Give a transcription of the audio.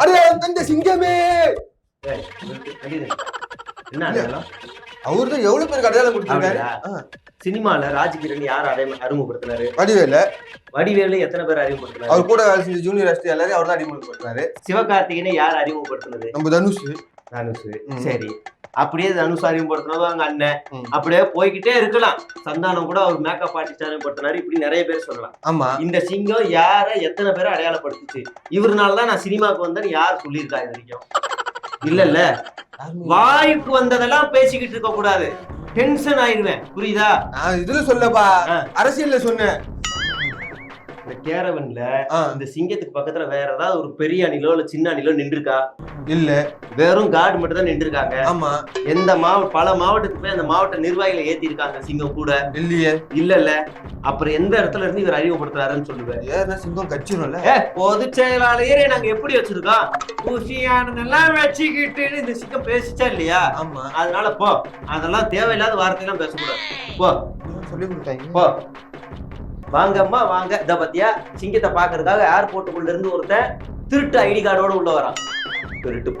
அடே அந்த சிங்கமே. அவரு தான் எவ்வளவு பேருக்கு அடையாளம் கொடுத்திருக்காரு? சினிமால ராஜகிரண் யார் அறிமுகப்படுத்தினாரு? வடிவேல. வடிவேலு எத்தனை பேர் அறிமுகப்படுத்தினாரு? அவர் கூட வேலை செஞ்ச ஜூனியர் ஆஸ்ட் எல்லாரையும் அவர் தான் அறிமுகப்படுத்தினாரு. சிவகார்த்திகேயனை யார் அறிமுகப்படுத்தினது? நம்ம தனுஷ். தனுஷ் ம். சது அப்படியே தனுஷ் அறிமுகப்படுத்தினது அவங்க அண்ணன். அப்படியே போய்கிட்டே இருக்கலாம். சந்தானம் கூட அவர் மேக்கப் ஆர்டிஸ்ட் அறிமுகப்படுத்தினாரு இப்படி நிறைய பேர் சொல்லலாம். ஆமா. இந்த சிங்கம் யார எத்தனை பேரை அடையாளப்படுத்துச்சு? இவருனால தான் நான் சினிமாவுக்கு வந்தேன்னு யார் சொல்லியிருக்கா இது வரைக்கும்? இல்ல இல்ல. வாய்க்கு வந்ததெல்லாம் பேசிக்கிட்டு இருக்க கூடாது. டென்ஷன் ஆயிருவேன் புரியுதா? நான் இதுல சொல்லப்பா. அரசியல்ல சொன்னேன். இந்த கேரவன்ல இந்த சிங்கத்துக்கு பக்கத்துல வேற ஏதாவது ஒரு பெரிய அணிலோ இல்ல சின்ன அணிலோ நின்றுருக்கா? இல்ல. வெறும் கார்டு மட்டும் தான் நின்றுருக்காங்க. ஆமா. எந்த மாவட்ட பல மாவட்டத்துக்கு போய் அந்த மாவட்ட நிர்வாகிகளை ஏத்தி இருக்காங்க சிங்கம் கூட. இல்லையே. இல்ல இல்ல அப்புறம் எந்த இடத்துல இருந்து இவர் அறிமுகப்படுத்துறாருன்னு சொல்லுவேன். ஏன்னா சிங்கம் கச்சிரும்ல ஏ பொதுச் செயலாளரே நாங்க எப்படி வச்சிருக்கோம்? குஷியானதெல்லாம் வச்சுக்கிட்டு இந்த சிங்கம் பேசிச்சா இல்லையா? ஆமா. அதனால போ. அதெல்லாம் தேவையில்லாத வார்த்தையெல்லாம் பேசக்கூடாது. போ. சொல்லி கொடுத்தாங்க? போ. வாங்கம்மா வாங்க. இத பத்தியா சிங்கத்தை பாக்குறதுக்காக ஏர்போர்ட்டுக்குள்ள இருந்து ஒருத்தன் திருட்டு ஐடி கார்டோட உள்ள வரான். திருட்டு